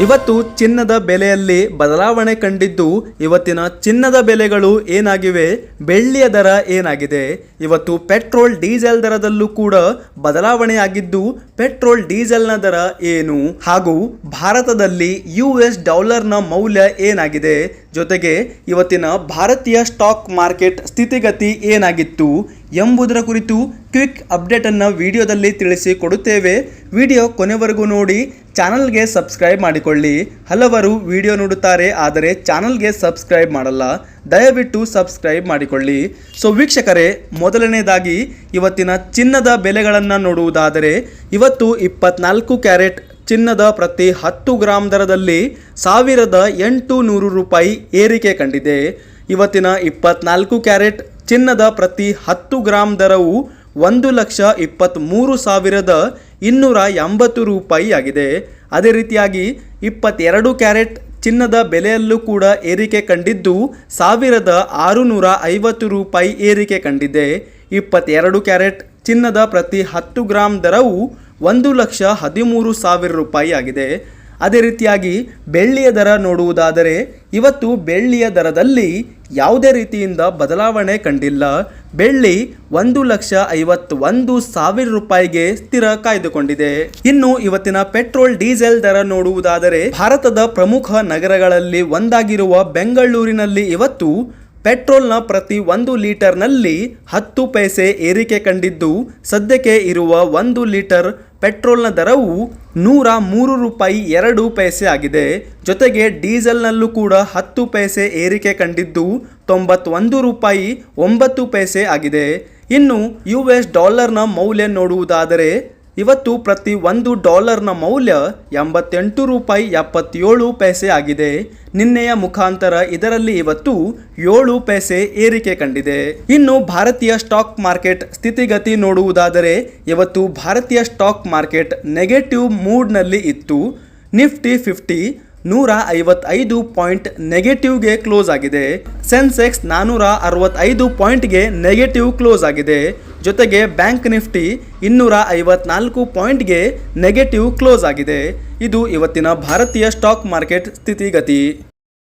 ಇವತ್ತು ಚಿನ್ನದ ಬೆಲೆಯಲ್ಲಿ ಬದಲಾವಣೆ ಕಂಡಿದ್ದು ಇವತ್ತಿನ ಚಿನ್ನದ ಬೆಲೆಗಳು ಏನಾಗಿವೆ? ಬೆಳ್ಳಿಯ ದರ ಏನಾಗಿದೆ? ಇವತ್ತು ಪೆಟ್ರೋಲ್, ಡೀಸೆಲ್ ದರದಲ್ಲೂ ಕೂಡ ಬದಲಾವಣೆ ಆಗಿದ್ದು ಪೆಟ್ರೋಲ್, ಡೀಸೆಲ್ನ ದರ ಏನು? ಹಾಗೂ ಭಾರತದಲ್ಲಿ ಯು ಎಸ್ ಡಾಲರ್ನ ಮೌಲ್ಯ ಏನಾಗಿದೆ? ಜೊತೆಗೆ ಇವತ್ತಿನ ಭಾರತೀಯ ಸ್ಟಾಕ್ ಮಾರ್ಕೆಟ್ ಸ್ಥಿತಿಗತಿ ಏನಾಗಿತ್ತು ಎಂಬುದರ ಕುರಿತು ಕ್ವಿಕ್ ಅಪ್ಡೇಟನ್ನು ವಿಡಿಯೋದಲ್ಲಿ ತಿಳಿಸಿ ಕೊಡುತ್ತೇವೆ ವಿಡಿಯೋ ಕೊನೆವರೆಗೂ ನೋಡಿ, ಚಾನಲ್ಗೆ ಸಬ್ಸ್ಕ್ರೈಬ್ ಮಾಡಿಕೊಳ್ಳಿ. ಹಲವರು ವಿಡಿಯೋ ನೋಡುತ್ತಾರೆ, ಆದರೆ ಚಾನಲ್ಗೆ ಸಬ್ಸ್ಕ್ರೈಬ್ ಮಾಡಲ್ಲ. ದಯವಿಟ್ಟು ಸಬ್ಸ್ಕ್ರೈಬ್ ಮಾಡಿಕೊಳ್ಳಿ. ಸೊ ವೀಕ್ಷಕರೇ ಮೊದಲನೇದಾಗಿ ಇವತ್ತಿನ ಚಿನ್ನದ ಬೆಲೆಗಳನ್ನು ನೋಡುವುದಾದರೆ, ಇವತ್ತು ಇಪ್ಪತ್ನಾಲ್ಕು ಕ್ಯಾರೆಟ್ ಚಿನ್ನದ ಪ್ರತಿ ಹತ್ತು ಗ್ರಾಮ್ ದರದಲ್ಲಿ ಸಾವಿರದ ಎಂಟು ನೂರು ರೂಪಾಯಿ ಏರಿಕೆ ಕಂಡಿದೆ. ಇವತ್ತಿನ ಇಪ್ಪತ್ನಾಲ್ಕು ಕ್ಯಾರೆಟ್ ಚಿನ್ನದ ಪ್ರತಿ ಹತ್ತು ಗ್ರಾಮ್ ದರವು ಒಂದು ಲಕ್ಷ ಇಪ್ಪತ್ತ್ಮೂರು ಸಾವಿರದ ಇನ್ನೂರ ಎಂಬತ್ತು ರೂಪಾಯಿ ಆಗಿದೆ. ಅದೇ ರೀತಿಯಾಗಿ ಇಪ್ಪತ್ತೆರಡು ಕ್ಯಾರೆಟ್ ಚಿನ್ನದ ಬೆಲೆಯಲ್ಲೂ ಕೂಡ ಏರಿಕೆ ಕಂಡಿದ್ದು ಸಾವಿರದ ಆರುನೂರ ಐವತ್ತು ರೂಪಾಯಿ ಏರಿಕೆ ಕಂಡಿದೆ. ಇಪ್ಪತ್ತೆರಡು ಕ್ಯಾರೆಟ್ ಚಿನ್ನದ ಪ್ರತಿ ಹತ್ತು ಗ್ರಾಮ್ ದರವು ಒಂದು ಲಕ್ಷ ಹದಿಮೂರು ಸಾವಿರ ರೂಪಾಯಿ ಆಗಿದೆ. ಅದೇ ರೀತಿಯಾಗಿ ಬೆಳ್ಳಿಯ ದರ ನೋಡುವುದಾದರೆ, ಇವತ್ತು ಬೆಳ್ಳಿಯ ದರದಲ್ಲಿ ಯಾವುದೇ ರೀತಿಯಿಂದ ಬದಲಾವಣೆ ಕಂಡಿಲ್ಲ. ಬೆಳ್ಳಿ ಒಂದು ಲಕ್ಷ ಐವತ್ತೊಂದು ಸಾವಿರ ರೂಪಾಯಿಗೆ ಸ್ಥಿರ ಕಾಯ್ದುಕೊಂಡಿದೆ. ಇನ್ನು ಇವತ್ತಿನ ಪೆಟ್ರೋಲ್, ಡೀಸೆಲ್ ದರ ನೋಡುವುದಾದರೆ, ಭಾರತದ ಪ್ರಮುಖ ನಗರಗಳಲ್ಲಿ ಒಂದಾಗಿರುವ ಬೆಂಗಳೂರಿನಲ್ಲಿ ಇವತ್ತು ಪೆಟ್ರೋಲ್ನ ಪ್ರತಿ ಒಂದು ಲೀಟರ್ನಲ್ಲಿ ಹತ್ತು ಪೈಸೆ ಏರಿಕೆ ಕಂಡಿದ್ದು, ಸದ್ಯಕ್ಕೆ ಇರುವ ಒಂದು ಲೀಟರ್ ಪೆಟ್ರೋಲ್ನ ದರವು ನೂರ ಮೂರು ರೂಪಾಯಿ ಎರಡು ಪೈಸೆ ಆಗಿದೆ. ಜೊತೆಗೆ ಡೀಸೆಲ್ನಲ್ಲೂ ಕೂಡ ಹತ್ತು ಪೈಸೆ ಏರಿಕೆ ಕಂಡಿದ್ದು, ತೊಂಬತ್ತೊಂದು ರೂಪಾಯಿ ಒಂಬತ್ತು ಪೈಸೆ ಆಗಿದೆ. ಇನ್ನು ಯು ಎಸ್ ಡಾಲರ್ನ ಮೌಲ್ಯ ನೋಡುವುದಾದರೆ ಇವತ್ತು ಪ್ರತಿ ಒಂದು ಡಾಲರ್ನ ಮೌಲ್ಯ ಎಂಬತ್ತೆಂಟು ರೂಪಾಯಿ ಎಪ್ಪತ್ತೇಳು ಪೈಸೆ ಆಗಿದೆ. ನಿನ್ನೆಯ ಮುಖಾಂತರ ಇದರಲ್ಲಿ ಇವತ್ತು ಏಳು ಪೈಸೆ ಏರಿಕೆ ಕಂಡಿದೆ. ಇನ್ನು ಭಾರತೀಯ ಸ್ಟಾಕ್ ಮಾರ್ಕೆಟ್ ಸ್ಥಿತಿಗತಿ ನೋಡುವುದಾದರೆ ಇವತ್ತು ಭಾರತೀಯ ಸ್ಟಾಕ್ ಮಾರ್ಕೆಟ್ ನೆಗೆಟಿವ್ ಮೂಡ್ನಲ್ಲಿ ಇತ್ತು. ನಿಫ್ಟಿ ಫಿಫ್ಟಿ ನೂರ ಐವತ್ತೈದು ಪಾಯಿಂಟ್ ನೆಗೆಟಿವ್ಗೆ ಕ್ಲೋಸ್ ಆಗಿದೆ. ಸೆನ್ಸೆಕ್ಸ್ ನಾನ್ನೂರ ಅರವತ್ತೈದು ಪಾಯಿಂಟ್ಗೆ ನೆಗೆಟಿವ್ ಕ್ಲೋಸ್ ಆಗಿದೆ. ಜೊತೆಗೆ ಬ್ಯಾಂಕ್ ನಿಫ್ಟಿ ಇನ್ನೂರ ಐವತ್ನಾಲ್ಕು ಪಾಯಿಂಟ್ಗೆ ನೆಗೆಟಿವ್ ಕ್ಲೋಸ್ ಆಗಿದೆ. ಇದು ಇವತ್ತಿನ ಭಾರತೀಯ ಸ್ಟಾಕ್ ಮಾರ್ಕೆಟ್ ಸ್ಥಿತಿಗತಿ.